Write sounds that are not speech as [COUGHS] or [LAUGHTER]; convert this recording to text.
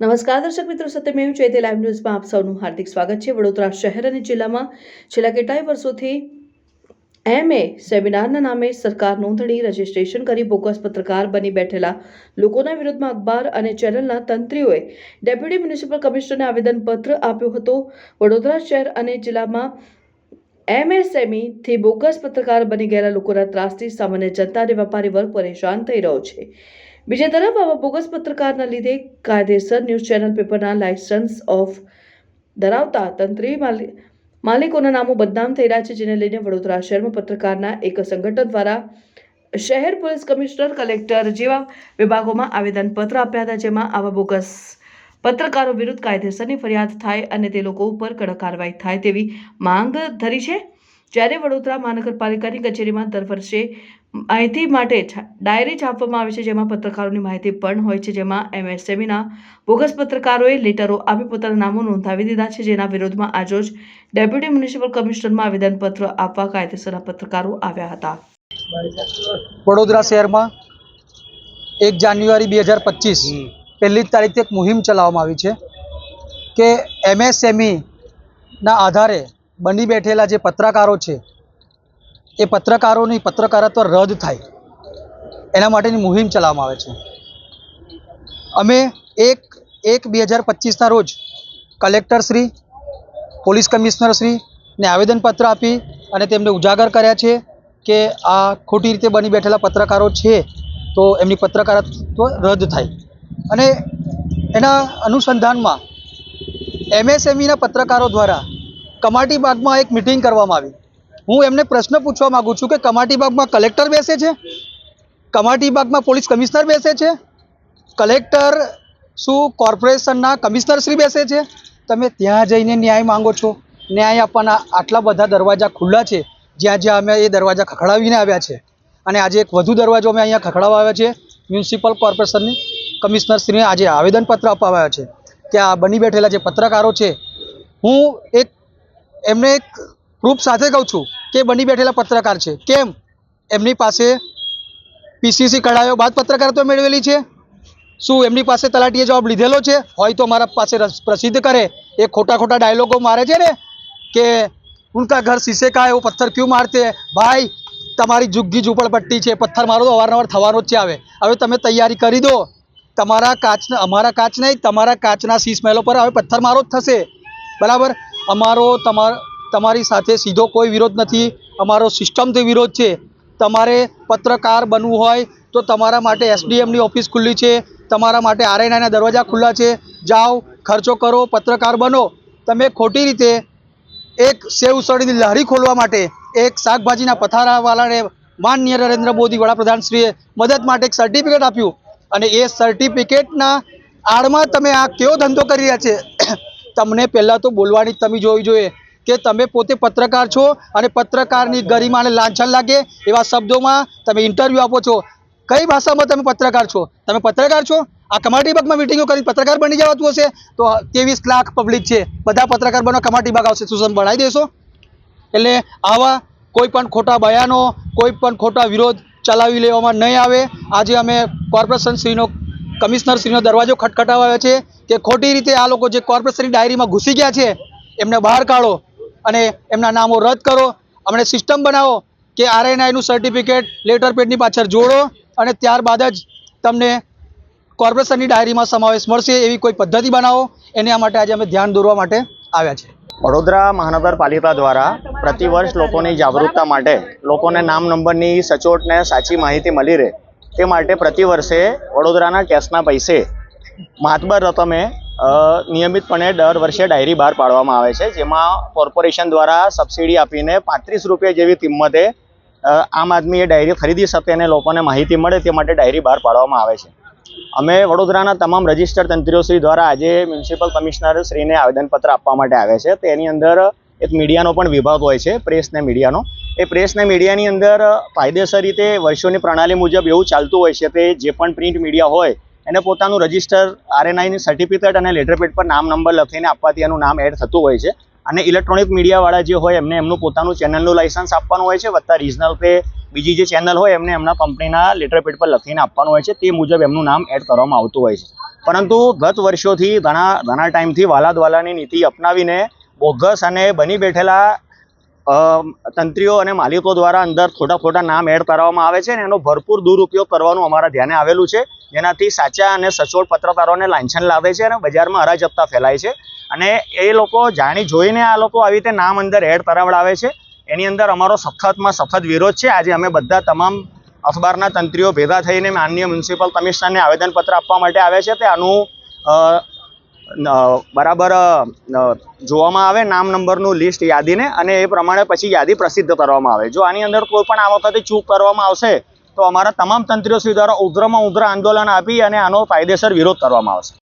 નમસ્કાર દર્શક મિત્રો, સત્યમેવ તે લાઈવ ન્યૂઝમાં આપ સૌનું હાર્દિક સ્વાગત છે. વડોદરા શહેર અને જિલ્લામાં છેલ્લા કેટલાય વર્ષોથી એમએ સેમિનારના નામે સરકાર નોંધણી, રજીસ્ટ્રેશન કરી બોગસ પત્રકાર બની બેઠેલા લોકોના વિરોધમાં અખબાર અને ચેનલના તંત્રીઓએ ડેપ્યુટી મ્યુનિસિપલ કમિશનરને આવેદનપત્ર આપ્યો હતો. વડોદરા શહેર અને જિલ્લામાં એમએસએમઈ થી બોગસ પત્રકાર બની ગયેલા લોકોના ત્રાસથી સામાન્ય જનતા અને વેપારી વર્ગ પરેશાન થઈ રહ્યો છે. બીજી તરફ આવા બોગસ પત્રકારના લીધે કાયદેસર ન્યૂઝ ચેનલ પેપરના લાયસન્સ ઓફ ધરાવતા તંત્રી માલિ- માલિકોના નામો બદનામ થઈ રહ્યા છે, જેને લઈને વડોદરા શહેરમાં પત્રકારના એક સંગઠન દ્વારા શહેર પોલીસ કમિશનર કલેક્ટર જેવા વિભાગોમાં આવેદનપત્ર આપ્યા હતા, જેમાં આવા બોગસ પત્રકારો વિરુદ્ધ કાયદેસરની ફરિયાદ થાય અને તે લોકો ઉપર કડક કાર્યવાહી થાય તેવી માંગ ધરી છે. જ્યારે વડોદરા મહાનગરપાલિકાની કચેરીમાં દર વર્ષે માહિતી માટે ડાયરી છાપવામાં આવે છે જેમાં પત્રકારોની માહિતી પણ હોય છે જેમાં એમએસએમઈના બોગસ પત્રકારોએ લેટરો આપી પોતાના નામો નોંધાવી દીધા છે જેના વિરોધમાં આજરોજ ડેપ્યુટી મ્યુનિસિપલ કમિશનરમાં આવેદનપત્ર આપવા કાયદેસરના પત્રકારો આવ્યા હતા. વડોદરા શહેરમાં એક જાન્યુઆરી બે હજાર પચીસ પહેલી જ તારીખથી એક મુહિમ ચલાવવામાં આવી છે કે એમએસએમઈના આધારે બની બેઠેલા જે પત્રકારો છે એ પત્રકારોની પત્રકારત્વ રદ થાય. એના માટેની મુહિમ ચલાવવામાં આવે છે. અમે એક એક બે હજાર પચીસના રોજ કલેક્ટરશ્રી પોલીસ કમિશનરશ્રીને આવેદનપત્ર આપી અને તેમને ઉજાગર કર્યા છે કે આ ખોટી રીતે બની બેઠેલા પત્રકારો છે તો એમની પત્રકારત્વ રદ થાય. અને એના અનુસંધાનમાં એમએસએમઈના પત્રકારો દ્વારા કમાટી બાગમાં એક મિટિંગ કરવામાં આવી. હું એમને પ્રશ્ન પૂછવા માગું છું કે કમાટી બાગમાં કલેક્ટર બેસે છે? કમાટી બાગમાં પોલીસ કમિશનર બેસે છે? કલેક્ટર શું કોર્પોરેશનના કમિશનર શ્રી બેસે છે? તમે ત્યાં જઈને ન્યાય માંગો છો. ન્યાય આપવાના આટલા બધા દરવાજા ખુલ્લા છે. જ્યાં જ્યાં અમે એ દરવાજા ખખડાવીને આવ્યા છે. અને આજે એક વધુ દરવાજો અમે અહીંયા ખખડાવવા આવ્યા છે મ્યુનિસિપલ કોર્પોરેશનની કમિશનરશ્રીને આજે આવેદનપત્ર આપવા આવ્યા છે. કે આ બની બેઠેલા જે પત્રકારો છે, હું એક, એમને એક પ્રૂફ સાથે કહું છું કે બની બેઠેલા પત્રકાર છે. કેમ? એમની પાસે પીસીસી કઢાયો બાદ પત્રકારત્વ મેળવેલી છે. શું એમની પાસે તલાટીએ જવાબ લીધેલો છે? હોય તો મારા પાસે રસ- પ્રસિદ્ધ કરે. એ ખોટા ખોટા ડાયલોગો મારે છે ને, કે ઉનકા ઘર શીશે કા એવો પથ્થર ક્યું મારતે? ભાઈ, તમારી જુગ્ગી ઝૂંપડપટ્ટી છે. પથ્થર મારો તો અવારનવાર થવાનો જ છે આવે. હવે તમે તૈયારી કરી દો. તમારા કાચના અમારા કાચ નહીં, તમારા કાચના શીશ મહેલો પર હવે પથ્થર મારો જ થશે. બરાબર? અમારો તમાર તમારી સાથે સીધો કોઈ વિરોધ નથી. અમારો સિસ્ટમથી વિરોધ છે. તમારે પત્રકાર બનવું હોય તો તમારા માટે એસડીએમની ઓફિસ ખુલ્લી છે. તમારા માટે આરએનઆઈના દરવાજા ખુલ્લા છે. જાઓ, ખર્ચો કરો, પત્રકાર બનો. તમે ખોટી રીતે એક સેવ ઉસળીની લારી ખોલવા માટે એક શાકભાજીના પથારાવાળાને માનનીય નરેન્દ્ર મોદી વડાપ્રધાનશ્રીએ મદદ માટે એક સર્ટિફિકેટ આપ્યું. અને એ સર્ટિફિકેટના આડમાં તમે આ કેવો ધંધો કરી રહ્યા છે? [COUGHS] તમને પહેલાં તો બોલવાની તમે જોવી જોઈએ. કે તમે પોતે પત્રકાર છો અને પત્રકારની ગરિમાને લાંછન લાગે એવા શબ્દોમાં તમે ઇન્ટરવ્યૂ આપો છો. કઈ ભાષામાં તમે પત્રકાર છો? તમે પત્રકાર છો? આ કમાટી બાગમાં મિટિંગો કરી પત્રકાર બની જવાતું હશે? તો ત્રેવીસ લાખ પબ્લિક છે. બધા પત્રકાર બનો, કમાટી બાગ આવશે. શું બનાવી દેશો. એટલે આવા કોઈ પણ ખોટા બયાનો, કોઈ પણ ખોટા વિરોધ ચલાવી લેવામાં નહીં આવે. આજે અમે કોર્પોરેશન શ્રીનો કમિશનર શ્રીનો દરવાજો ખટખટાવ્યો છે કે ખોટી રીતે આ લોકો જે કોર્પોરેશનની ડાયરીમાં ઘૂસી ગયા છે, એમને બહાર કાઢો. અને એમના નામો રદ કરો. અમને સિસ્ટમ બનાવો કે આરએનઆઈનું સર્ટિફિકેટ લેટર પેડની પાછળ જોડો અને ત્યારબાદ જ તમને કોર્પોરેશનની ડાયરીમાં સમાવેશ મળશે એવી કોઈ પદ્ધતિ બનાવો. એના માટે આજે અમે ધ્યાન દોરવા માટે આવ્યા છે. વડોદરા મહાનગરપાલિકા દ્વારા પ્રતિવર્ષ લોકોની જાગૃતતા માટે લોકોને નામ નંબરની સચોટ ને સાચી માહિતી મળી રહે તે માટે પ્રતિવર્ષે વડોદરાના કેશના પૈસે માતબર રકમે નિયમિતપણે દર વર્ષે ડાયરી બહાર પાડવામાં આવે છે, જેમાં કોર્પોરેશન દ્વારા સબસિડી આપીને પાંત્રીસ રૂપિયા જેવી કિંમતે આમ આદમી એ ડાયરી ખરીદી શકે અને લોકોને માહિતી મળે તે માટે ડાયરી બહાર પાડવામાં આવે છે. અમે વડોદરાના તમામ રજિસ્ટર તંત્રીઓશ્રી દ્વારા આજે મ્યુનિસિપલ કમિશનર શ્રીને આવેદનપત્ર આપવા માટે આવે છે. તેની અંદર એક મીડિયાનો પણ વિભાગ હોય છે, પ્રેસ ને મીડિયાનો. એ પ્રેસ ને મીડિયાની અંદર કાયદેસર રીતે વર્ષોની પ્રણાલી મુજબ એવું ચાલતું હોય છે કે જે પણ પ્રિન્ટ મીડિયા હોય એને પોતાનું રજિસ્ટર આરએનઆઈની સર્ટિફિકેટ અને લેટરપેડ પર નામ નંબર લખીને આપવાથી એનું નામ એડ થતું હોય છે. અને ઇલેક્ટ્રોનિક મીડિયાવાળા જે હોય એમને એમનું પોતાનું ચેનલનું લાઇસન્સ આપવાનું હોય છે, વત્તા રિજનલ કે બીજી જે ચેનલ હોય એમને એમના કંપનીના લેટર પર લખીને આપવાનું હોય છે. તે મુજબ એમનું નામ એડ કરવામાં આવતું હોય છે. પરંતુ ગત વર્ષોથી ઘણા ઘણા ટાઈમથી વાલાદવાલાની નીતિ અપનાવીને બોગસ અને બની બેઠેલા તંત્રીઓ અને માલિકો દ્વારા અંદર ખોટા ખોટા નામ એડ કરવામાં આવે છે અને એનો ભરપૂર દુરુપયોગ કરવાનું અમારા ધ્યાને આવેલું છે. જેનાથી સાચા અને સચોટ પત્રકારોને લાંછન લાવે છે અને બજારમાં અરાજકતા ફેલાય છે. અને એ લોકો જાણી જોઈને આ લોકો આવી રીતે નામ અંદર એડ કરાવડાવે છે. એની અંદર અમારો સખતમાં સખત વિરોધ છે. આજે અમે બધા તમામ અખબારના તંત્રીઓ ભેગા થઈને માનનીય મ્યુનિસિપલ કમિશનરને આવેદનપત્ર આપવા માટે આવ્યા છે. તે આનું બરાબર જોવામાં આવે નામ નંબરનું લિસ્ટ યાદીને અને એ પ્રમાણે પછી યાદી પ્રસિદ્ધ કરવામાં આવે. જો આની અંદર કોઈ પણ આ વખતે ચૂક કરવામાં આવશે, તો અમારા તમામ તંત્રીઓ દ્વારા ઉગ્રમાં ઉગ્ર આંદોલન આપી અને આનો કાયદેસર વિરોધ કરવામાં આવશે.